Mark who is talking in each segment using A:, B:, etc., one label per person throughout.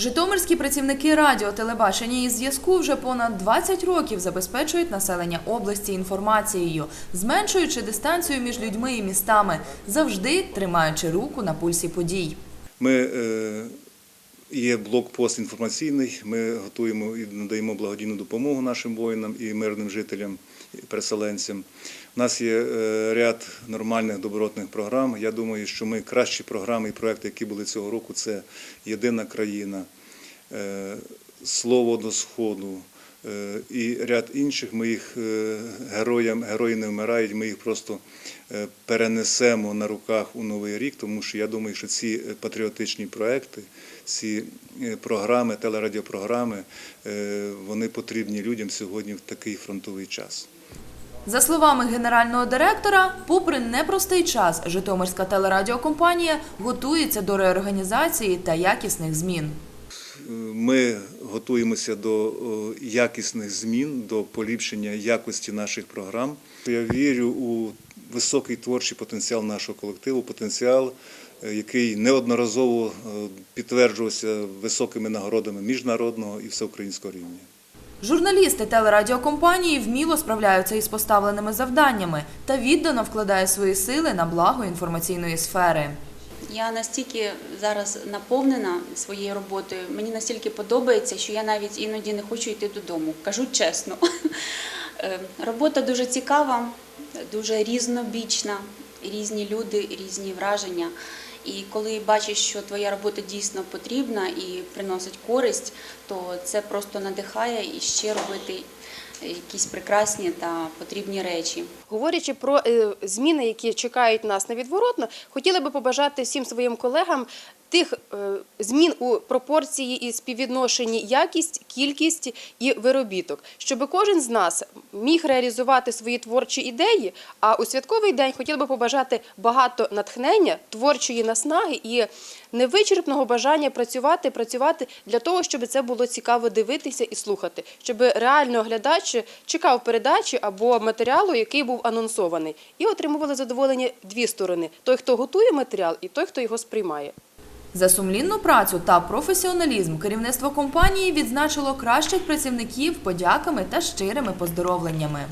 A: Житомирські працівники радіо, телебачення і зв'язку вже понад 20 років забезпечують населення області інформацією, зменшуючи дистанцію між людьми і містами, завжди тримаючи руку на пульсі подій.
B: Ми е, є блокпост інформаційний. Ми готуємо і надаємо благодійну допомогу нашим воїнам і мирним жителям, і переселенцям. У нас є е, ряд нормальних добротних програм. Я думаю, що ми кращі програми і проекти, які були цього року, це Єдина країна, е, Слово до Сходу. Е, І ряд інших ми їх е, героям, герої не вмирають. Ми їх просто е, перенесемо на руках у новий рік, тому що я думаю, що ці патріотичні проекти, ці програми, телерадіопрограми, вони потрібні людям сьогодні в такий фронтовий час.
A: За словами генерального директора, попри непростий час, Житомирська телерадіокомпанія готується до реорганізації та якісних змін.
B: Ми готуємося до якісних змін, до поліпшення якості наших програм. Я вірю у високий творчий потенціал нашого колективу, потенціал, е, який неодноразово е, підтверджувався високими нагородами міжнародного і всеукраїнського рівня.
A: Журналісти телерадіокомпанії вміло справляються із поставленими завданнями та віддано вкладає свої сили на благо інформаційної сфери.
C: Я настільки зараз наповнена своєю роботою, мені настільки подобається, що я навіть іноді не хочу йти додому. Кажу чесно. Е, Робота дуже цікава, дуже різнобічна, різні люди, різні враження. І коли бачиш, що твоя робота дійсно потрібна і приносить користь, то це просто надихає і ще робити якісь прекрасні та потрібні речі.
D: Говорячи про е, зміни, які чекають нас невідворотно, хотіли би побажати всім своїм колегам тих е, змін у пропорції і співвідношенні якість, кількість і виробіток, щоб кожен з нас міг реалізувати свої творчі ідеї. А у святковий день хотіли би побажати багато натхнення, творчої наснаги і невичерпного бажання працювати, працювати для того, щоб це було цікаво дивитися і слухати, щоб реально глядач чекав передачі або матеріалу, який був анонсований, і отримували задоволення дві сторони: той, хто готує матеріал, і той, хто його сприймає.
A: За сумлінну працю та професіоналізм керівництво компанії відзначило кращих працівників подяками та щирими поздоровленнями.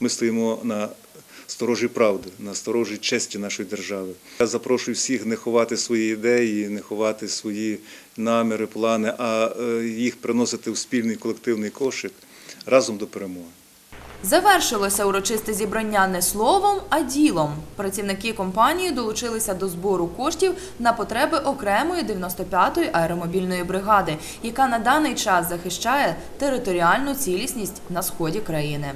B: Ми стоїмо на сторожі правди, на сторожі честі нашої держави. Я запрошую всіх не ховати свої ідеї, не ховати свої наміри, плани, а е, їх приносити в спільний колективний кошик разом до перемоги.
A: Завершилося урочисте зібрання не словом, а ділом. Працівники компанії долучилися до збору коштів на потреби окремої 95-ї аеромобільної бригади, яка на даний час захищає територіальну цілісність на сході країни.